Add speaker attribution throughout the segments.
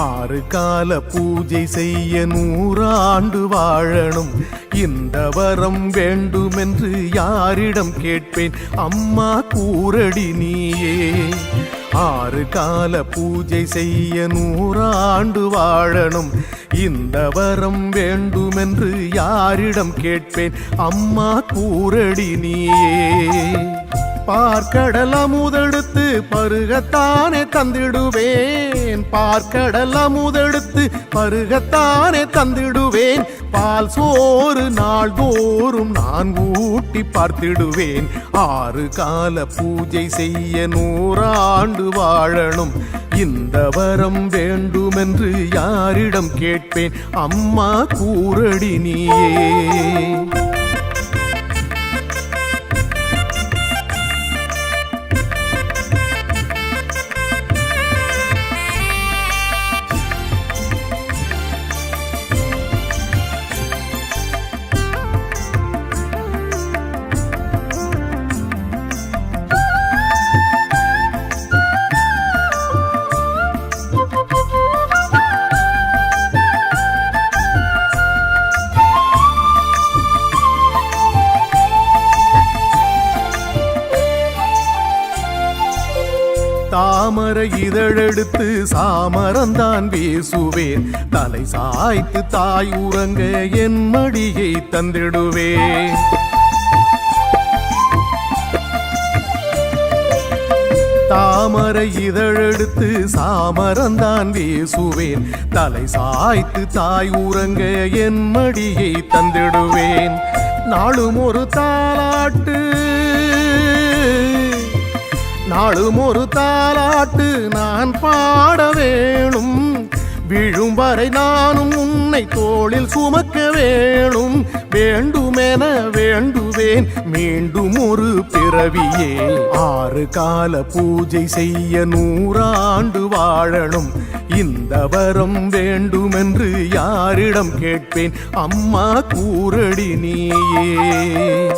Speaker 1: ஆறு கால பூஜை செய்ய நூறாண்டு வாழணும். இந்த வரம் வேண்டுமென்று யாரிடம் கேட்பேன்? அம்மா கூரடி நீயே. ஆறு கால பூஜை செய்ய நூறாண்டு வாழணும். இந்த வரம் வேண்டுமென்று யாரிடம் கேட்பேன்? அம்மா கூரடி நீயே. பார்க்கடல் அமுதெடுத்து பருகத்தானே தந்திடுவேன். பார்க்கடல் அமுதெடுத்து பருகத்தானே தந்திடுவேன். பால் சோறு நாள்தோறும் நான் ஊட்டி பார்த்திடுவேன். ஆறு கால பூஜை செய்ய நூறாண்டு வாழணும். இந்த வரம் வேண்டுமென்று யாரிடம் கேட்பேன். அம்மா கூறடி நீயே. தாமர இதழெடுத்து சாமரந்தான் வீசுவேன். தலை சாய்த்து தாய் உறங்க என் மடியை தந்திடுவேன். தாமர இதழெடுத்து சாமரந்தான் வீசுவேன். தலை சாய்த்து தாய் உறங்க என் மடியை தந்திடுவேன். நாளும் ஒரு தாலாட்டு நாளும் ஒரு தாலாட்டு நான் பாட வேணும். விழும் வரை நானும் உன்னை தோளில் சுமக்க வேணும். வேண்டுமென வேண்டுவேன் மீண்டும் ஒரு பிறவியே. ஆறு கால பூஜை செய்ய நூறாண்டு வாழணும். இந்த வரம் வேண்டுமென்று யாரிடம் கேட்பேன்? அம்மா கூரடி நீயே.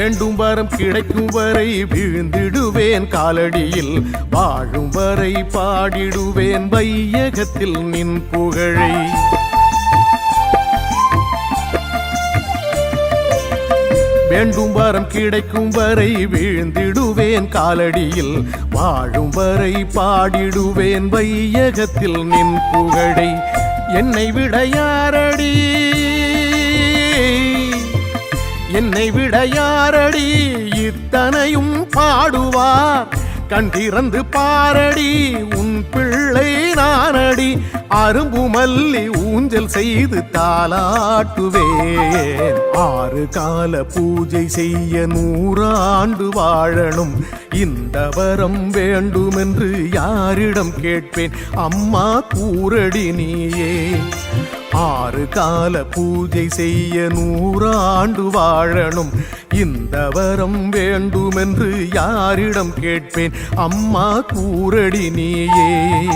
Speaker 1: வேண்டும் வரம் கிடைக்கும் வரை விழுந்திடுவேன் காலடியில். வாழும் வரை பாடிடுவேன் வையகத்தில் நின் புகழை. வேண்டும் வரம் கிடைக்கும் வரை விழுந்திடுவேன் காலடியில். வாழும் வரை பாடிடுவேன் வையகத்தில் நின் புகழை. என்னை விட யாரடி? என்னை விட யாரடி? இத்தனையும் பாடுவார். கண்டிறந்து பாரடி. உன் பிள்ளை நானடி. அரும்பு மல்லி ஊஞ்சல் செய்து தாளாட்டுவேன். ஆறு கால பூஜை செய்ய நூறாண்டு வாழணும். இந்த வரம் வேண்டுமென்று யாரிடம் கேட்பேன்? அம்மா கூரடி நீயே. ஆறு கால பூஜை செய்ய நூறாண்டு வாழணும். இந்த வரம் வேண்டுமென்று யாரிடம் கேட்பேன்? அம்மா கூரடி நீயே.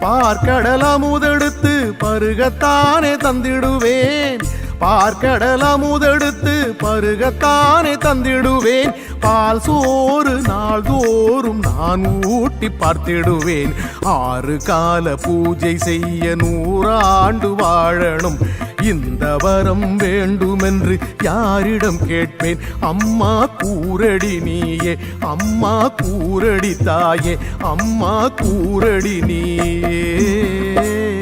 Speaker 1: பார்க்கடல் அமுதெடுத்து பருகத்தானே தந்திடுவேன். பார்க்கடல் அமுதெடுத்து பருகத்தானே தந்திடுவேன். பால் சோறு நாள்தோறும் நான் ஊட்டி பார்த்திடுவேன். ஆறு கால பூஜை செய்ய நூறாண்டு வாழணும். இந்த வரம் வேண்டுமென்று யாரிடம் கேட்பேன்? அம்மா கூரடி நீயே அம்மா கூரடி தாயே அம்மா கூரடி நீயே.